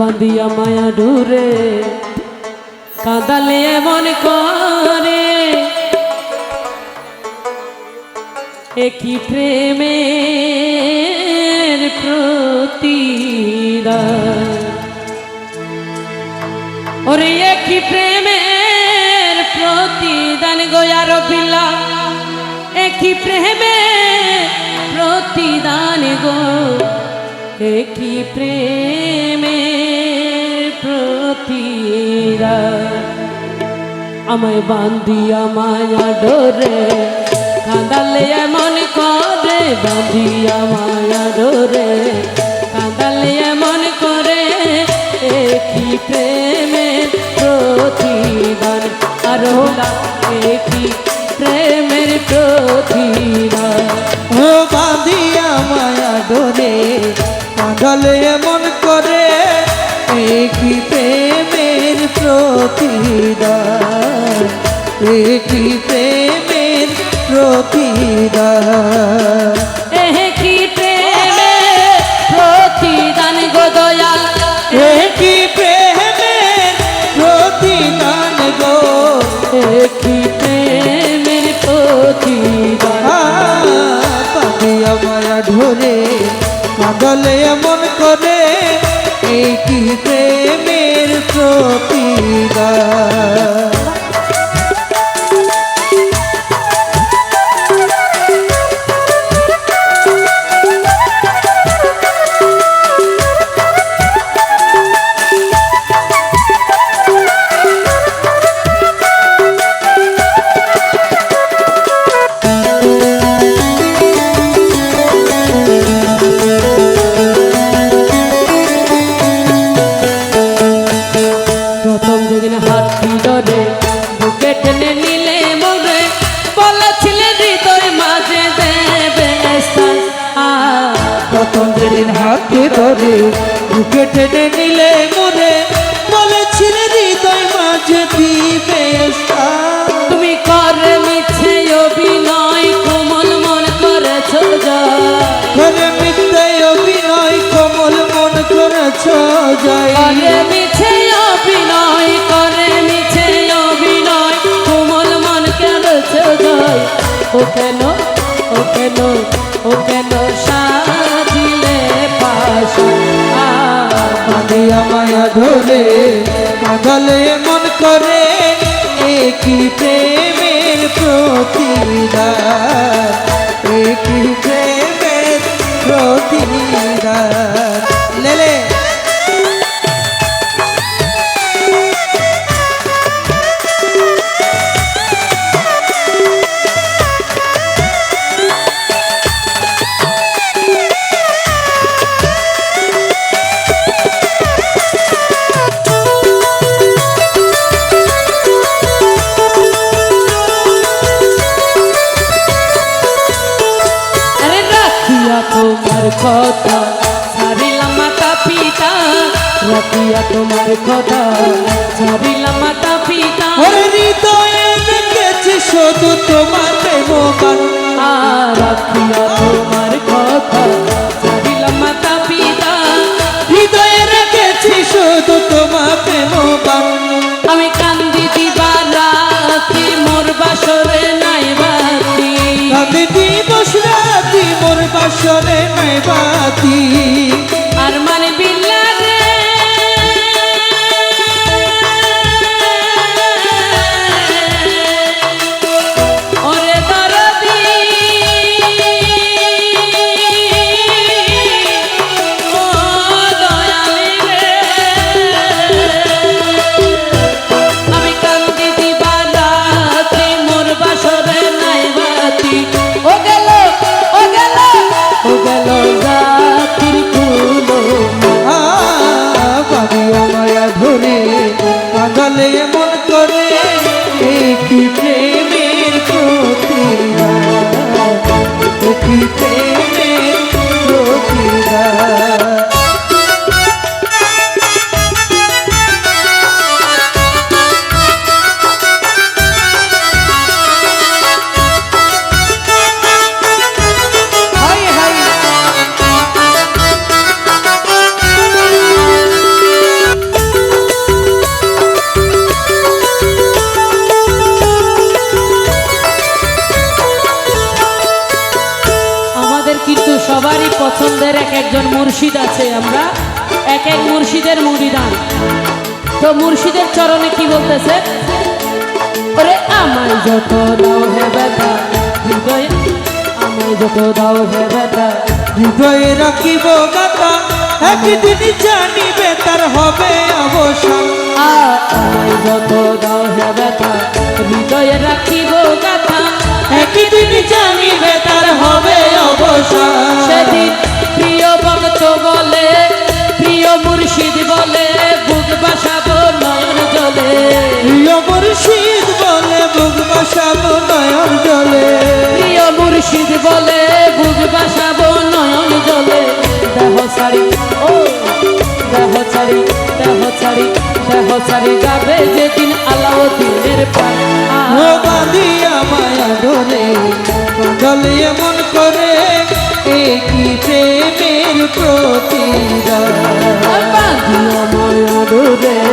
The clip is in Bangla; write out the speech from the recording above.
বাঁধিয়া মায়া ডুরে, কাঁদালে এমন করে। একই প্রেমের প্রতিদান? ওরে একই প্রেমের প্রতিদান গোয়ার বিলা একই প্রেমের প্রতিদান গো? একই প্রেমের প্রতিরা আমায় বান্ধিয়া মায়া ডোরে কাঁদালে এমন করে বান্ধিয়া মায়া ডোরে কাঁদালে এমন করে একই প্রেমের প্রতিদান একই প্রেমের প্রতিদান ঢোরে কাঁদলে এমন করে একই প্রেমের প্রতিদান ধরে বুকে টেনে নিলে মনে বলেছিলে হৃদয় মাঝে দিবে। তুমি করে মিছে অভিনয় কোমল মন করেছ ঘরে মিথ্যে অভিনয় কমল মন করেছ জয় করে মিছে অভিনয় করে মিছে অভিনয় কোমল মন করেছ জয় ও কেন? ও কেন? ধরে পাগলে মন করে একই প্রেমের প্রতিদান একই প্রেমের প্রতিদান। তোমার কথা। ছাড়িলাম মাতা পিতা রাখিয়া তোমার কথা। ছাড়িলাম মাতা পিতা। হৃদয়ে দেখেছি শুধু তোমার প্রেম রাখিয়া তোমার কথা। ছাড়িলাম মাতা পিতা। হৃদয়ে রেখেছি শুধু তোমার প্রেম ধরে পাগলে সবারই পছন্দের এক একজন মুর্শিদ আছে আমরা। এক এক মুর্শিদের মুড়িদান। তো মুর্শিদের চরণে কি বলতেছে? ওরে, আমায় যত দাও হে হৃদয়ে আমায় যত দাও হে হৃদয়ে রাখিব গাতা একদিন জানিবে হবে অবসান। আমায় যত দাও হে হৃদয়ে রাখিব গাথা সেদিন প্রিয় ভক্ত বলে প্রিয় মুর্শিদ বলে বুক বাসাবো নয়ন জলে। প্রিয় মুর্শিদ বলে বুক বাসাবো নয়ন জলে। প্রিয় মুর্শিদ বলে বুক বাসাবো নয়ন জলে। দেহ ছাড়ি ও দেহ ছাড়ি দেহ ছাড়ি দেহ ছাড়ি যাবে যেদিন আলাউদ্দিনের বাঁধিয়া মায়া ডোরে জলে এমন করে প্রেমের প্রতিদান বাঁধিয়া মায়া ডোরে